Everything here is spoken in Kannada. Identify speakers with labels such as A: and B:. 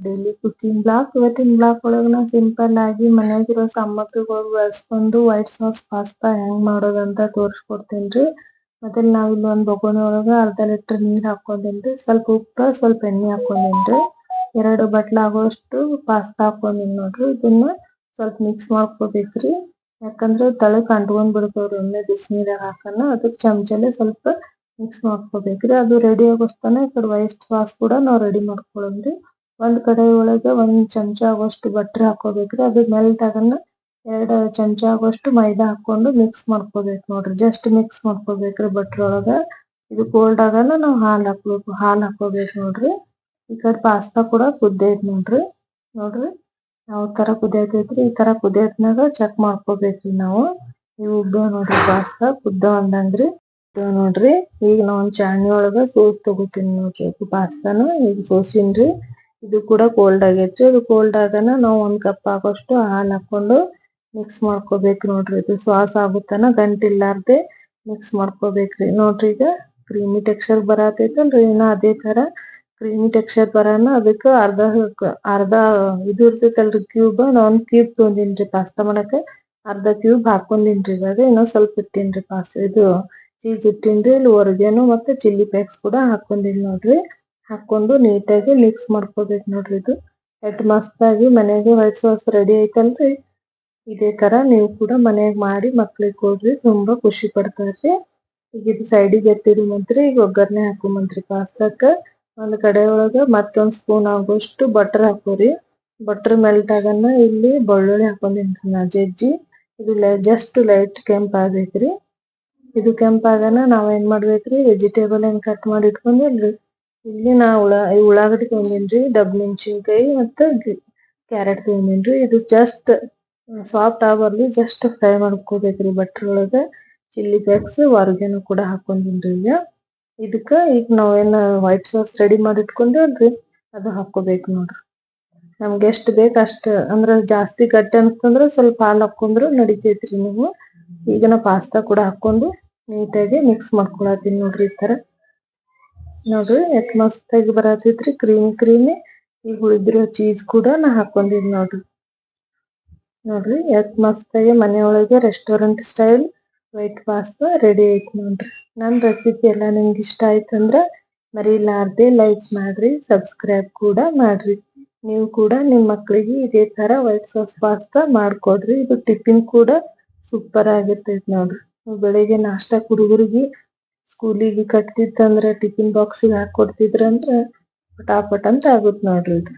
A: ಡೈಲಿ ಕುಕಿಂಗ್ ಬ್ಲಾಕ್ ಇವತ್ತಿನ ಬ್ಲಾಕ್ ಒಳಗ ನಾವು ಸಿಂಪಲ್ ಆಗಿ ಮನ್ಯಾಗಿರೋ ಸಾಮಗ್ರಿಗಳು ಬಳಸ್ಕೊಂಡು ವೈಟ್ ಸಾಸ್ ಪಾಸ್ತಾ ಹೆಂಗ್ ಮಾಡೋದಂತ ತೋರಿಸ್ಕೊಡ್ತೇನ್ರಿ. ಮೊದಲ್ ನಾವ್ ಇಲ್ಲಿ ಒಂದ್ ಬೊಗೋನಿ ಒಳಗ ಅರ್ಧ ಲೀಟರ್ ನೀರ್ ಹಾಕೊಂಡಿನ್ರಿ ಸ್ವಲ್ಪ ಉಪ್ಪು, ಸ್ವಲ್ಪ ಎಣ್ಣೆ ಹಾಕೊಂಡಿನ್ರಿ ಎರಡು ಬಟ್ಲ ಆಗೋಷ್ಟು ಪಾಸ್ತಾ ಹಾಕೊಂಡಿನ್ ನೋಡ್ರಿ. ಇದನ್ನ ಸ್ವಲ್ಪ ಮಿಕ್ಸ್ ಮಾಡ್ಕೋಬೇಕ್ರಿ. ಯಾಕಂದ್ರೆ ತಳಕ್ ಅಂಟ್ಕೊಂಡ್ ಬಿಡ್ತಾವ್ರಿ ಒಮ್ಮೆ ಬಿಸಿನೀರಾಗ ಹಾಕೋಣ ಅದಕ್ಕೆ ಚಮಚಲೆ ಸ್ವಲ್ಪ ಮಿಕ್ಸ್ ಮಾಡ್ಕೋಬೇಕ್ರಿ. ಅದು ರೆಡಿ ಆಗೋಸ್ತನ ಈ ಕಡೆ ವೈಟ್ ಸಾಸ್ ಕೂಡ ನಾವು ರೆಡಿ ಮಾಡ್ಕೊಳ್ಳೋಣ್ರಿ ಒಂದ್ ಕಡೆ ಒಳಗ ಒಂದ್ ಚಮಚ ಆಗುವಷ್ಟು ಬಟರ್ ಹಾಕೋಬೇಕ್ರಿ. ಅದು ಮೆಲ್ಟ್ ಆಗನ ಎರಡು ಚಮಚ ಆಗುವಷ್ಟು ಮೈದಾ ಹಾಕೊಂಡು ಮಿಕ್ಸ್ ಮಾಡ್ಕೋಬೇಕು ನೋಡ್ರಿ. ಜಸ್ಟ್ ಮಿಕ್ಸ್ ಮಾಡ್ಕೋಬೇಕ್ರಿ ಬಟರ್ ಒಳಗ. ಇದು ಕೋಲ್ಡ್ ಆಗನ ನಾವು ಹಾಲ್ ಹಾಕ್ಬೇಕು, ಹಾಲ್ ಹಾಕೋಬೇಕ್ ನೋಡ್ರಿ. ಈ ಕಡೆ ಪಾಸ್ತಾ ಕೂಡ ಕುದ್ದೈತ್ ನೋಡ್ರಿ. ನೋಡ್ರಿ. ಯಾವ ತರ ಕುದಿಯತೈತ್ರಿ. ಈ ತರ ಕುದಿಯತ್ನಾಗ ಚೆಕ್ ಮಾಡ್ಕೋಬೇಕ್ರಿ ನಾವು. ಇವು ನೋಡ್ರಿ ಪಾಸ್ತಾ ಕುದ್ದ ಅಂದಂಗ್ರಿ ನೋಡ್ರಿ. ಈಗ ನಾವ್ ಚಾಣಿ ಒಳಗ ಸೋಸ್ ತಗೋತೀನಿ ನೋಡ್ರಿ. ಪಾಸ್ತಾನ ಈಗ ಸೋಸಿನ್ರಿ. ಇದು ಕೂಡ ಕೋಲ್ಡ್ ಆಗೈತ್ರಿ ಅದು ಕೋಲ್ಡ್ ಆಗನ ನಾವು ಒಂದ್ ಕಪ್ ಆಗೋಷ್ಟು ಹಾಲ್ ಹಾಕೊಂಡು ಮಿಕ್ಸ್ ಮಾಡ್ಕೋಬೇಕು ನೋಡ್ರಿ ಇದು. ಸಾಸ್ ಆಗುತ್ತನ, ಗಂಟಿಲ್ಲಾರ್ದೆ ಮಿಕ್ಸ್ ಮಾಡ್ಕೋಬೇಕ್ರಿ. ನೋಡ್ರಿ ಈಗ ಕ್ರೀಮಿ ಟೆಕ್ಸ್ಚರ್ ಬರತೈತಲ್ರಿ, ಇನ್ನ ಅದೇ ತರ ಕ್ರೀಮಿ ಟೆಕ್ಸ್ಚರ್ ಬರನ ಅದಕ್ಕೆ ಅರ್ಧ ಅರ್ಧ ಇದು ಇರ್ತೈತಲ್ರಿ ಕ್ಯೂಬ್ ನಾ ಒಂದ್ ಕ್ಯೂಬ್ ತೊಗೊಂಡೇನ್ರಿ ಪಾಸ್ತಾ ಮಾಡಾಕ. ಅರ್ಧ ಕ್ಯೂಬ್ ಹಾಕೊಂಡಿನ್ರಿ ಇವಾಗ. ಇನ್ನೊಂದ್ ಸ್ವಲ್ಪ ಇಟ್ಟಿನ್ರಿ ಪಾಸ್ ಇದು ಚೀಸ್ ಇಟ್ಟಿನ್ರಿ, ಇಲ್ಲಿ ಒರಿಗೇನೋ ಮತ್ತೆ ಚಿಲ್ಲಿ ಪ್ಯಾಕ್ಸ್ ಕೂಡ ಹಾಕೊಂಡಿಲ್ ನೋಡ್ರಿ. ಹಾಕೊಂಡು ನೀಟಾಗಿ ಮಿಕ್ಸ್ ಮಾಡ್ಕೋಬೇಕು ನೋಡ್ರಿ ಇದು. ಎಟ್ ಮಸ್ತಾಗಿ ಮನೆಗೆ ವೈಟ್ ಸಾಸ್ ರೆಡಿ ಐತಲ್ರಿ? ಇದೇ ತರ ನೀವು ಕೂಡ ಮನ್ಯಾಗ ಮಾಡಿ ಮಕ್ಳಿಗೆ ಕೊಡ್ರಿ, ತುಂಬಾ ಖುಷಿ ಪಡ್ತಾರೆ ಈಗ ಇದು ಸೈಡಿಗೆ ಎತ್ತಿಡುಮಂತ್ರಿ ಈಗ ಒಗ್ಗರಣೆ ಹಾಕೊಂಬಂತ್ರಿ ಪಾಸ್ತಾಕ. ಒಂದು ಕಡೆ ಒಳಗ ಮತ್ತೊಂದ್ ಸ್ಪೂನ್ ಆಗುವಷ್ಟು ಬಟರ್ ಹಾಕೋರಿ. ಬಟರ್ ಮೆಲ್ಟ್ ಆಗನ ಇಲ್ಲಿ ಬೆಳ್ಳುಳ್ಳಿ ಹಾಕೊಂಡಿನ್ರಿ ನಾ ಜಜ್ಜಿ. ಇದು ಜಸ್ಟ್ ಲೈಟ್ ಕೆಂಪ್ ಆಗೈತ್ರಿ ಇದು ಕೆಂಪಾಗನ ನಾವ್ ಮಾಡ್ಬೇಕ್ರಿ? ವೆಜಿಟೇಬಲ್ ಏನ್ ಕಟ್ ಮಾಡಿ ಇಟ್ಕೊಂಡೇನ್ರಿ? ಇಲ್ಲಿ ನಾ ಉಳ್ಳಾ ಉಳ್ಳಾಗಡ್ಡಿ ತಗೊಂಡಿನ್ರಿ, ಡಬ್ ಮೆಣಸಿನಕಾಯಿ ಮತ್ತ ಕ್ಯಾರೆಟ್ ತೊಗೊಂಡಿನ್ರಿ. ಇದು ಜಸ್ಟ್ ಸಾಫ್ಟ್ ಆಗವಲ್ದು ಜಸ್ಟ್ ಫ್ರೈ ಮಾಡ್ಕೋಬೇಕ್ರಿ ಬಟರ್ ಒಳಗ ಚಿಲ್ಲಿ ಫ್ಲೇಕ್ಸ್ ಒರಿಗೇನೋ ಕೂಡ ಹಾಕೊಂಡಿನ್ರಿ ಈಗ. ಇದಕ್ಕ ಈಗ ನಾವೇನ ವೈಟ್ ಸಾಸ್ ರೆಡಿ ಮಾಡಿ ಇಟ್ಕೊಂಡೇವಲ್ರಿ ಅದು ಹಾಕೋಬೇಕು ನೋಡ್ರಿ. ನಮ್ಗೆ ಎಷ್ಟ್ ಬೇಕ್ ಅಷ್ಟ, ಅಂದ್ರ ಜಾಸ್ತಿ ಗಟ್ಟಿ ಅನ್ಸ್ತಂದ್ರ ಸ್ವಲ್ಪ ಹಾಲ್ ಹಾಕೊಂಡ್ರು ನಡಿತೈತ್ರಿ ನೀವು. ಈಗ ನಾ ಪಾಸ್ತಾ ಕೂಡ ಹಾಕೊಂಡು ನೀಟಾಗಿ ಮಿಕ್ಸ್ ಮಾಡ್ಕೊಳತೀನಿ ನೋಡ್ರಿ ಈ ತರ ನೋಡ್ರಿ ಎಷ್ಟ್ ಮಸ್ತ್ ಆಗಿ ಕ್ರೀಮ್ ಕ್ರೀಮಿ ಕ್ರೀಮಿ ಈಗ ಉಳಿದಿರೋ ಚೀಸ್ ಕೂಡ ನಾ ಹಾಕೊಂಡಿದ್ ನೋಡ್ರಿ ನೋಡ್ರಿ, ಎಷ್ಟ್ ಮಸ್ತ್ ಆಗಿ ಮನೆಯೊಳಗೆ restaurant style white pasta ready ಐತ್ ನೋಡ್ರಿ. ನನ್ ರೆಸಿಪಿ ಎಲ್ಲ ನಿಮ್ಗೆ ಇಷ್ಟ ಆಯ್ತಂದ್ರ ಮರಿಲಾರ್ದೆ ಲೈಕ್ ಮಾಡ್ರಿ ಸಬ್ಸ್ಕ್ರೈಬ್ ಕೂಡ ಮಾಡ್ರಿ. ನೀವು ಕೂಡ ನಿಮ್ಮ ಮಕ್ಕಳಿಗೆ ಇದೇ ತರ ವೈಟ್ ಸಾಸ್ ಪಾಸ್ತಾ ಮಾಡ್ಕೊಡ್ರಿ. ಇದು ಟಿಫಿನ್ ಕೂಡ ಸೂಪರ್ ಆಗಿರ್ತೈತಿ ನೋಡ್ರಿ. ಬೆಳಿಗ್ಗೆ ನಾಷ್ಟಾ ಹುಡುಗರಿಗೆ ಸ್ಕೂಲಿಗೆ ಕಟ್ತಿತ್ತಂದ್ರ ಟಿಫಿನ್ ಬಾಕ್ಸಿಗೆ ಕೊಡ್ತಿದ್ರಂದ್ರೆ ಪಟಾಪಟ್ ಅಂತ ಆಗುತ್ತೆ ನೋಡ್ರಿ ಇದು